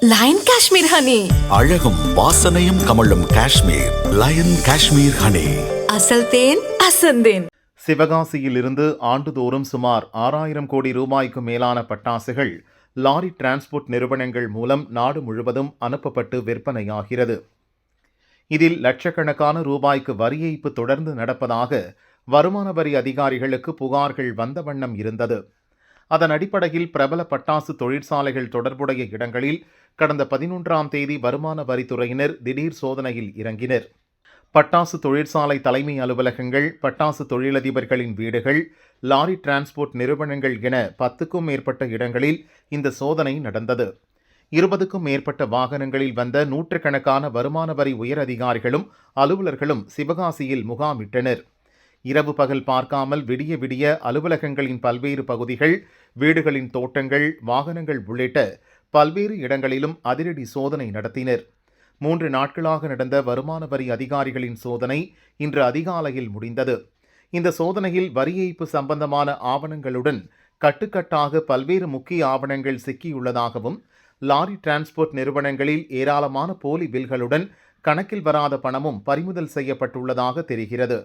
Line Kashmir honey அழகும் வாசனையும் கமழும் காஷ்மீர். லயன் காஷ்மீர் ஹனி அசல் தேன் அசந்தேன் சிவகாசியிலிருந்து ஆண்டுதோறும் சுமார் ஆறாயிரம் கோடி ரூபாய்க்கு மேலான பட்டாசுகள் லாரி டிரான்ஸ்போர்ட் நிறுவனங்கள் மூலம் நாடு முழுவதும் அனுப்பப்பட்டு விற்பனையாகிறது. இதில் லட்சக்கணக்கான ரூபாய்க்கு வரி ஏய்ப்பு தொடர்ந்து நடப்பதாக வருமான வரி அதிகாரிகளுக்கு புகார்கள் வந்த வண்ணம் இருந்தது. அதன் அடிப்படையில் பிரபல பட்டாசு தொழிற்சாலைகள் தொடர்புடைய இடங்களில் கடந்த பதினொன்றாம் தேதி வருமான வரித்துறையினர் திடீர் சோதனையில் இறங்கினர். பட்டாசு தொழிற்சாலை தலைமை அலுவலகங்கள் பட்டாசு தொழிலதிபர்களின் வீடுகள் லாரி டிரான்ஸ்போர்ட் நிறுவனங்கள் என பத்துக்கும் மேற்பட்ட இடங்களில் இந்த சோதனை நடந்தது. இருபதுக்கும் மேற்பட்ட வாகனங்களில் வந்த நூற்றுக்கணக்கான வருமான வரி உயர் அதிகாரிகளும் அலுவலர்களும் சிவகாசியில் முகாமிட்டனர். இரவு பகல் பார்க்காமல் விடிய விடிய அலுவலகங்களின் பல்வேறு பகுதிகள் வீடுகளின் தோட்டங்கள் வாகனங்கள் உள்ளிட்ட பல்வேறு இடங்களிலும் அதிரடி சோதனை நடத்தினர். மூன்று நாட்களாக நடந்த வருமான வரி அதிகாரிகளின் சோதனை இன்று அதிகாலையில் முடிந்தது. இந்த சோதனையில் வரி ஏய்ப்பு சம்பந்தமான ஆவணங்களுடன் கட்டுக்கட்டாக பல்வேறு முக்கிய ஆவணங்கள் சிக்கியுள்ளதாகவும் லாரி டிரான்ஸ்போர்ட் நிறுவனங்களில் ஏராளமான போலி பில்களுடன் கணக்கில் வராத பணமும் பறிமுதல் செய்யப்பட்டுள்ளதாக தெரிகிறது.